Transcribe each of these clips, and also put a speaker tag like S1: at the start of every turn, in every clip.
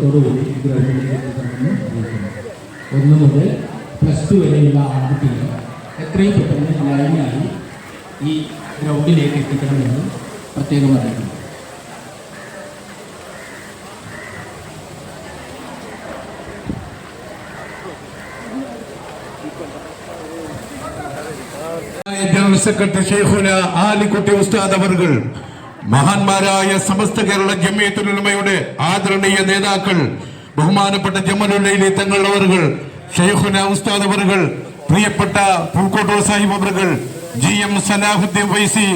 S1: ഗ്രഹത്തിലേക്ക് എത്തിക്കണമെന്ന് അറിയിക്കുന്നു ഒന്ന് മുതൽ പ്ലസ് ടു വരെയുള്ള ആൺകുട്ടികൾ എത്രയും പെട്ടെന്ന് ലൈനായി ഈ ഗ്രൗണ്ടിലേക്ക് എത്തിക്കണമെന്ന് പ്രത്യേകം അറിയിക്കുന്നു.
S2: ജനറൽ സെക്രട്ടറി ഷെയ്ഖുന ആലിക്കുട്ടി ഉസ്താദ് അവർകൾ. മഹാന്മാരായ സമസ്ത കേരള ജമിയത്തുലമയുടെ ആദരണീയ നേതാക്കൾ ബഹുമാനപ്പെട്ട ജമ്മലുള്ളയിലെ അവർകൾ ഷെയ്ഖുന ഉസ്താദ് അവർകൾ പ്രിയപ്പെട്ട പൂക്കോട്ടൂർ സാഹിബ് അവർകൾ ജി എം സലാഹുദ്ദീൻ വൈസി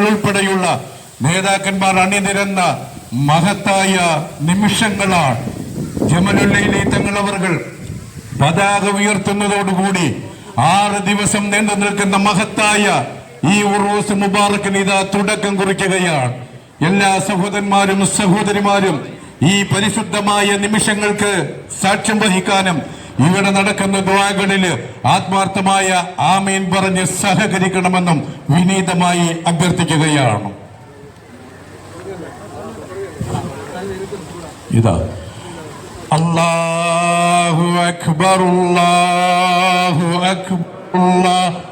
S2: ഉൾപ്പെടെയുള്ള നേതാക്കന്മാർ അണിനിരന്ന മഹത്തായ നിമിഷങ്ങളാണ് ജമലുല്ലയിലെ തങ്ങൾ പതാക ഉയർത്തുന്നതോടുകൂടി ആറ് ദിവസം നീണ്ടു നിൽക്കുന്ന മഹത്തായ ഈ ഉറൂസ് മുബാറക്കിന് ഇതാ തുടക്കം കുറിക്കുകയാണ്. എല്ലാ സഹോദരന്മാരും സഹോദരിമാരും ഈ പരിശുദ്ധമായ നിമിഷങ്ങൾക്ക് സാക്ഷ്യം വഹിക്കാനും ഇവിടെ നടക്കുന്ന ദ്വാകളിൽ ആത്മാർത്ഥമായ ആമീൻ പറഞ്ഞ് സഹകരിക്കണമെന്നും വിനീതമായി അഭ്യർത്ഥിക്കുകയാണ്. ഇതാ. അള്ളാഹു അക്ബർ അള്ളാഹു അക്ബർ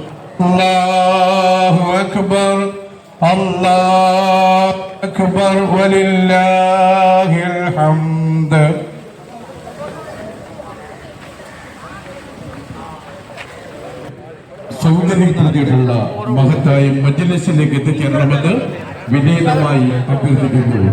S2: الله أكبر الله أكبر ولله الحمد സൗകര്യം നൽകിയിട്ടുള്ള മഹത്തായ മജ്ലിസിലേക്ക് എത്തിച്ചേരണമെന്ന് വിനീതമായി അഭ്യർത്ഥിക്കുന്നു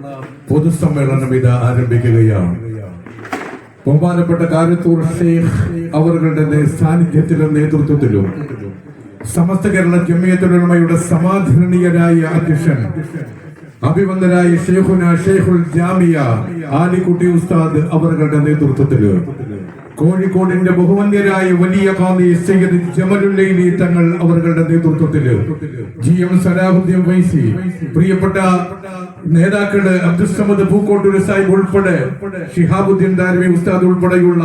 S2: പൊതുസമ്മേളനം ഇത് ആരംഭിക്കുകയാണ്. ബഹുമാനപ്പെട്ട കാര്യത്തൂർ ഷെയ്ഖ് അവരുടെ സാന്നിധ്യത്തിലും നേതൃത്വത്തിലും സമസ്ത കേരള ജമിയത്തുലമയുടെ സമാധരണീയരായ അധ്യക്ഷൻ അഭിവന്ദനായ ഷെയ്ഖുന ഷെയ്ഖുൽ ജാമിയ ആലിക്കുട്ടി ഉസ്താദ് അവരുടെ നേതൃത്വത്തിൽ കോഴിക്കോടിന്റെ ബഹുമന്യരായ വലിയ കാന്തി സയ്യിദ് ജമലുല്ലൈലി തങ്ങൾ അവരുടെ നേതൃത്വത്തിൽ. ജി എം സലാഹുദ്ദീൻ വൈസി പ്രിയപ്പെട്ട നേതാക്കൾ അബ്ദുസമദ് പൂക്കോട്ടൂർ സാഹിബ് ഉൾപ്പെടെ ഷിഹാബുദ്ദീൻ ദാരവി ഉസ്താദ് ഉൾപ്പെടെയുള്ള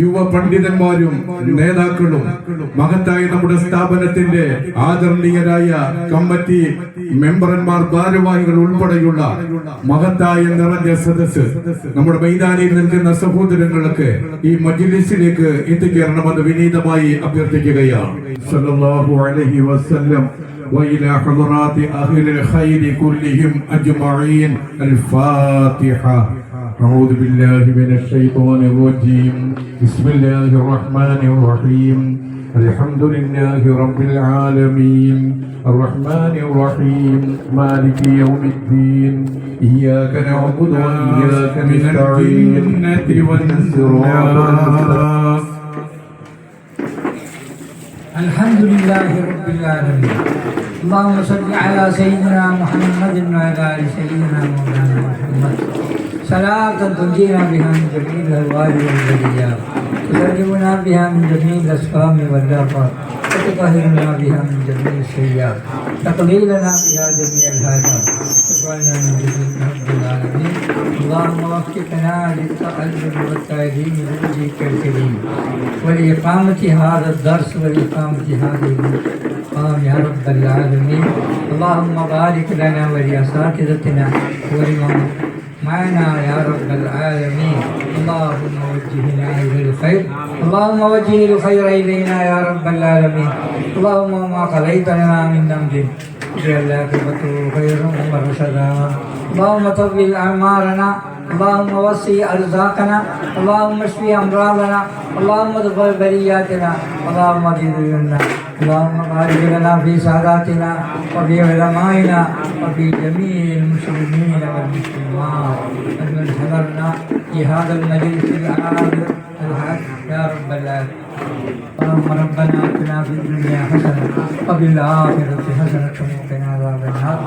S2: യുവ പണ്ഡിതന്മാരും നേതാക്കളും മഹത്തായ നമ്മുടെ സ്ഥാപനത്തിന്റെ ആദരണീയരായ കമ്മിറ്റി മെമ്പർമാർ ഭാരവാഹികൾ ഉൾപ്പെടെയുള്ള മഹത്തായ നിറഞ്ഞ സദസ് നമ്മുടെ മൈതാനിയിൽ നിൽക്കുന്ന സഹോദരങ്ങൾക്ക് ഈ മജ്ലിസിലേക്ക് എത്തിച്ചേരണമെന്ന് വിനീതമായി അഭ്യർത്ഥിക്കുകയാണ് സല്ലല്ലാഹു അലൈഹി വസല്ലം وإلى حضرات أهل الخير كلهم أجمعين الفاتحة أعوذ بالله من الشيطان الرجيم بسم الله الرحمن الرحيم الحمد لله رب العالمين. الرحمن الرحيم. مالك يوم الدين. إياك نعبد وإياك نستعين. اهدنا الصراط
S3: الحمد لله رب العالمين. اللهم صل على سيدنا محمد وعلى آل سيدنا مولانا محمد. صلاة تنجينا بها من جميع الأهوال والبليات تسلمنا بها من جميع الأسقام والآفات وتطهرنا بها من جميع السيئات تقضي لنا بها جميع الحاجات وتجعلنا من جميع رب العالمين. اللهم وفقنا للتعلم والتعليم بوجهك الكريم. ولإقامة هذا الدرس ولإقامة هذه المقام يا رب العالمين. اللهم بارك لنا ولأساتذتنا ولمن معنا يا رب العالمين. اللهم وجهنا إلى الخير. اللهم وجه الخير إلينا يا رب العالمين. اللهم ما قضيت لنا من ذنب. اجعل عاقبته خيرا ورشدا اللهم طول أعمارنا. اللهم وسع أرزاقنا اللهم اشف أمراضنا اللهم ادخل بلياتنا اللهم اجعلنا اللهم بارك لنا في ساداتنا وفي علمائنا وفي جميع المسلمين والمسلمات. ومن حضرنا في هذا المجلس العادل الحق يا رب العالمين. اللهم ربنا آتنا في الدنيا حسنة وفي الآخرة حسنة وقنا عذاب النار.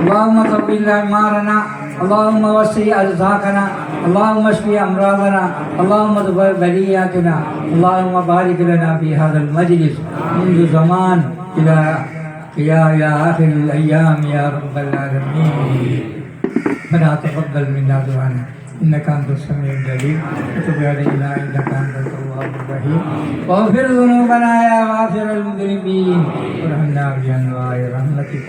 S3: اللهم طول أعمارنا اللهم وسع أرزاقنا اللهم اشف أمراضنا اللهم ادبر بلياتنا اللهم بارك لنا في هذا المجلس منذ زمان إلى يا يا آخر الأيام يا رب العالمين. ربنا تقبل منا دعانا. انك انت السميع العليم وتب علينا انك انت التواب الرحيم واغفر ذنوبنا يا غافر المذنبين وارحمنا بانواع رحمتك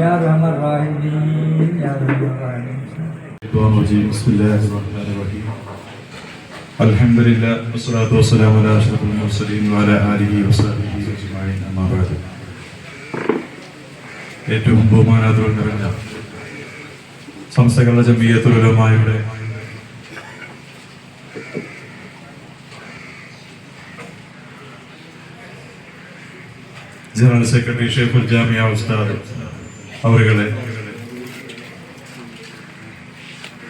S3: يا ارحم الراحمين يا ارحم الراحمين
S4: الشيطان الرجيم بسم الله الرحمن الرحيم الحمد لله والصلاة والسلام على أشرف المرسلين وعلى آله وصحبه أجمعين أما بعد ഏറ്റവും ബഹുമാനാദരം നിറഞ്ഞ സംസ്ഥകളുടെ ജമീയത്തുലമായുടെ ജനറൽ സെക്രട്ടറി ഷെയ്ഖുൽ ജാമിയ ഉസ്താദ് അവരുകളെ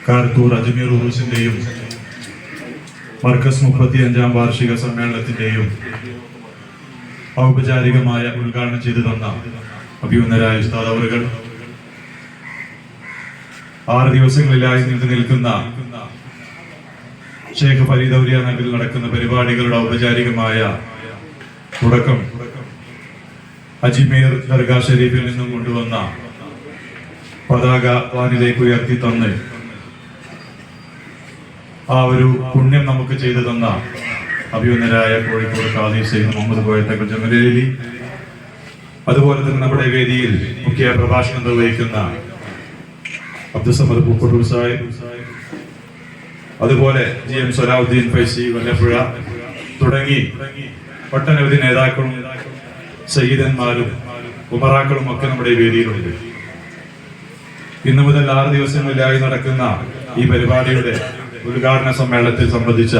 S4: കാർത്തൂർ അജ്മീർ ഉറൂസിന്റെയും മർക്കസ് മുപ്പത്തി അഞ്ചാം വാർഷിക സമ്മേളനത്തിന്റെയും ഔപചാരികമായ ഉദ്ഘാടനം ചെയ്തു തന്ന അഭിമുന്നരായ ഉസ്താദ് അവർ ആറ് ദിവസങ്ങളിലായി നീണ്ടു നിൽക്കുന്ന ഷേഖ് ഫരീദ് ഔലിയ നഗറിൽ നടക്കുന്ന പരിപാടികളുടെ ഔപചാരികമായ തുടക്കം അജ്മീർ ദർഗാ ഷെരീഫിൽ നിന്നും കൊണ്ടുവന്ന പതാക വാനിലേക്ക് ഉയർത്തി തന്ന് ആ ഒരു പുണ്യം നമുക്ക് ചെയ്തു തന്ന അഭിയുന്നരായ കോഴിക്കോട് കാദി സൈഹ് മുഹമ്മദ് കോയത്തക്കൽ ജമലേലി അതുപോലെ തന്നെ നമ്മുടെ വേദിയിൽ മുഖ്യ പ്രഭാഷണം നിർവഹിക്കുന്ന അബ്ദുസമദ് പൂക്കോട്ടൂർ സാഹിബ്. അതുപോലെ ജി എം സലാഹുദ്ദീൻ ഫൈസി വല്ലപ്പുഴ തുടങ്ങി ഒട്ടനവധി നേതാക്കളും സയ്യിദന്മാരും ഉമറാക്കളും ഒക്കെ നമ്മുടെ വേദിയിലുണ്ട്. ഇന്നു മുതൽ ആറ് ദിവസങ്ങളിലായി നടക്കുന്ന ഈ പരിപാടിയുടെ ഉദ്ഘാടന സമ്മേളനത്തിൽ സംബന്ധിച്ച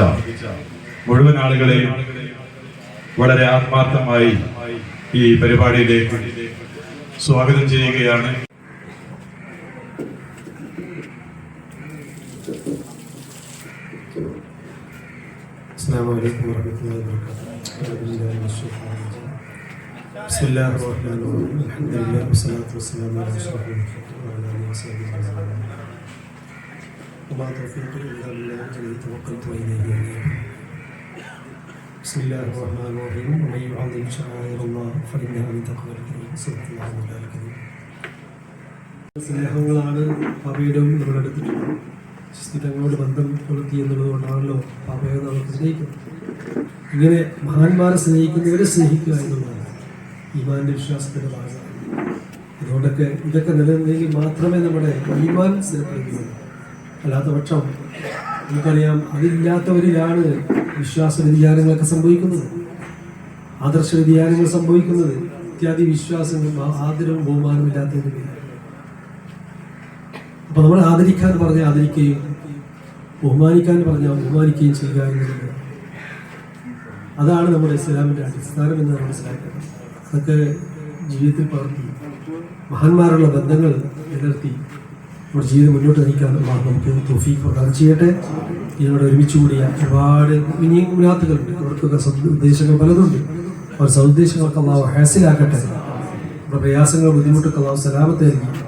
S4: മുഴുവൻ ആളുകളെയും വളരെ ആത്മാർത്ഥമായി ഈ പരിപാടിയിലേക്ക് സ്വാഗതം ചെയ്യുകയാണ്.
S5: അസ്സാം വലൈക്കും വാഹമത്തല്ലാ വബറകാതുഹു. بسم الله الرحمن الرحيم. الحمد لله والصلاة والسلام على أشرف المرسلين وعلى آله وصحبه أجمعين. وما توفيقي إلا بالله عليه توكلت وإليه أنيب. بسم الله الرحمن الرحيم. ومن يعظم شعائر الله فإنها من تقوى القلوب. صدق الله مولانا الكريم. സ്നേഹങ്ങളാണ് അവയിലും നമ്മൾ എടുത്തിട്ടുള്ളത് സ്ഥിരങ്ങളോട് ബന്ധം പുലർത്തി എന്നുള്ളത് കൊണ്ടാണല്ലോ പാപയെ നമുക്ക് സ്നേഹിക്കുന്നത് ഇങ്ങനെ മഹാന്മാരെ സ്നേഹിക്കുന്നവരെ സ്നേഹിക്കുക എന്നുള്ളതാണ് ഈമാന്റെ വിശ്വാസത്തിന്റെ ഭാഗമാണ് അതുകൊണ്ടൊക്കെ ഇതൊക്കെ നിലനിന്നെങ്കിൽ മാത്രമേ നമ്മുടെ ഈമാൻ സ്ഥിരപ്പെടുകയുള്ളൂ. അല്ലാത്ത പക്ഷം നമുക്കറിയാം അതില്ലാത്തവരിലാണ് വിശ്വാസ വ്യതിയാനങ്ങളൊക്കെ സംഭവിക്കുന്നത്. ആദർശ വ്യതിയാനങ്ങൾ സംഭവിക്കുന്നത് ഇത്യാദി വിശ്വാസങ്ങളും ആ- ആദരവും ബഹുമാനവും ഇല്ലാത്തതിന് അപ്പൊ നമ്മൾ ആദരിക്കാൻ പറഞ്ഞാൽ ആദരിക്കുകയും ബഹുമാനിക്കാൻ പറഞ്ഞാൽ ബഹുമാനിക്കുകയും ചെയ്യുക എന്നുള്ളത് അതാണ് നമ്മുടെ ഇസ്ലാമിന്റെ അടിസ്ഥാനം എന്ന് മനസ്സിലാക്കുന്നത് അതൊക്കെ ജീവിതത്തിൽ പകർത്തി. മഹാന്മാരുള്ള ബന്ധങ്ങൾ നിലനിർത്തി. നമ്മുടെ ജീവിതം മുന്നോട്ട് നയിക്കാൻ നമുക്ക് തൊഫീക്ക് പ്രദാനം ചെയ്യട്ടെ. ഇതിനോട് ഒരുമിച്ച് കൂടിയ ഒരുപാട് ഇനിയും മുനാത്തുകളുണ്ട്. അവർക്കൊക്കെ ഉദ്ദേശങ്ങൾ പലതുണ്ട്. അവർ സദുദ്ദേശങ്ങളൊക്കെ അള്ളാവ് ഹാസിലാക്കട്ടെ. നമ്മുടെ പ്രയാസങ്ങൾ ബുദ്ധിമുട്ടൊക്കെ അള്ളാവ് സലാമത്തെ നൽകി.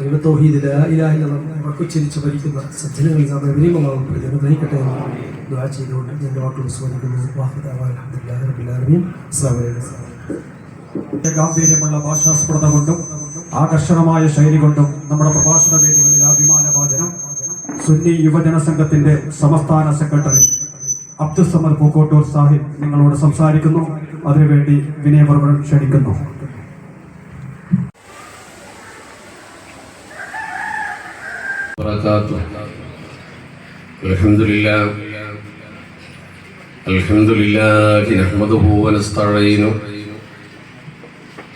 S5: കലിമ തൗഹീദ് ലാ ഇലാഹ ഇല്ലല്ലാഹ് ഉറക്കുച്ചരിച്ച് ഭരിക്കുന്ന സജ്ജനങ്ങളിൽ നാം എവരെയും അള്ളാഹു നയിക്കട്ടെ എന്ന് ദുആ ചെയ്തുകൊണ്ട് എന്റെ വാക്കുകൾ സ്മരിക്കുന്നു. ആലമീൻ. അസ്സലാമു അലൈക്കും.
S6: ഗാംഭീര്യമുള്ള ഭാഷാസ്ഫുടത കൊണ്ടും ആകർഷണമായ ശൈലി കൊണ്ടും നമ്മുടെ പ്രഭാഷണ വേദികളിൽ അഭിമാന വാചനം സുന്നി യുവജന സംഘത്തിന്റെ സംസ്ഥാന സെക്രട്ടറി അബ്ദുൽ സമദ് പൂക്കോട്ടൂർ സാഹിബ് നിങ്ങളോട് സംസാരിക്കുന്നു അതിനുവേണ്ടി വിനയപൂർവ്വം ക്ഷണിക്കുന്നു
S7: وبركاته الحمد لله الحمد لله نحمده ونستعينه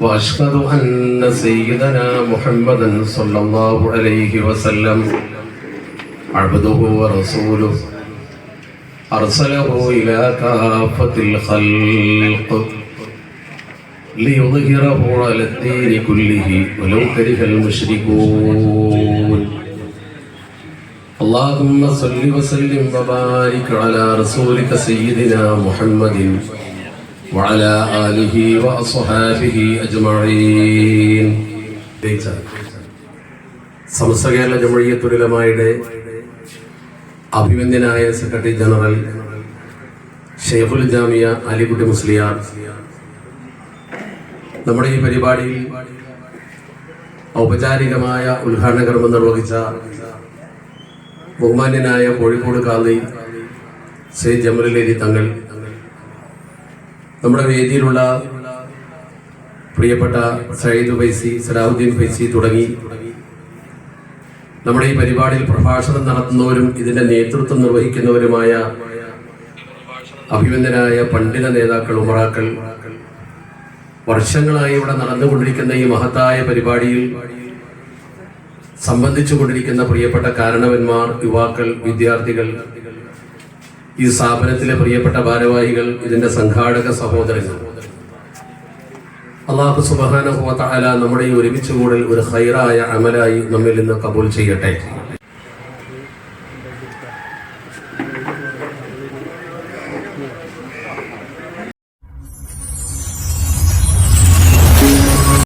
S7: وأشهد أن سيدنا محمدا صلى الله عليه وسلم عبده ورسوله أرسله إلى كافة الخلق ليظهره على الدين كله ولو كره المشركون اللهم صل وسلم وبارك على رسولك سيدنا محمد وعلى آله وأصحابه أجمعين സമസ്ത കേരള ജമഴിയത്തുലമായുടെ അഭിമന്യനായ സെക്രട്ടറി ജനറൽ ഷെയ്ഖുൽ ജാമിയ അലിക്കുട്ടി മുസ്ലിയാർ നമ്മുടെ ഈ പരിപാടിയിൽ ഔപചാരികമായ ഉദ്ഘാടന കർമ്മം നിർവഹിച്ച ബഹുമാന്യനായ കോഴിക്കോട് കാന്തി ശ്രീ ജമലുലേരി തങ്ങൾ നമ്മുടെ വേദിയിലുള്ള പ്രിയപ്പെട്ട സയ്യിദ് ഫൈസി സലാഹുദ്ദീൻ ഫൈസി തുടങ്ങി നമ്മുടെ ഈ പരിപാടിയിൽ പ്രഭാഷണം നടത്തുന്നവരും ഇതിന്റെ നേതൃത്വം നിർവഹിക്കുന്നവരുമായ അഭിമന്യനായ പണ്ഡിത നേതാക്കൾ ഉമറാക്കൾ വർഷങ്ങളായി ഇവിടെ നടന്നുകൊണ്ടിരിക്കുന്ന ഈ മഹത്തായ പരിപാടിയിൽ സംബന്ധിച്ചു കൊണ്ടിരിക്കുന്ന പ്രിയപ്പെട്ട കാരണവന്മാർ യുവാക്കൾ വിദ്യാർത്ഥികൾ ഈ സ്ഥാപനത്തിലെ പ്രിയപ്പെട്ട ഭാരവാഹികൾ ഇതിന്റെ സംഘാടക സഹോദരങ്ങൾ അള്ളാഹു സുബാന നമ്മുടെ ഈ ഒരുമിച്ച് കൂടൽ ഒരു ഹൈറായ അമലായി നമ്മിൽ നിന്ന് കബൂൽ ചെയ്യട്ടെ.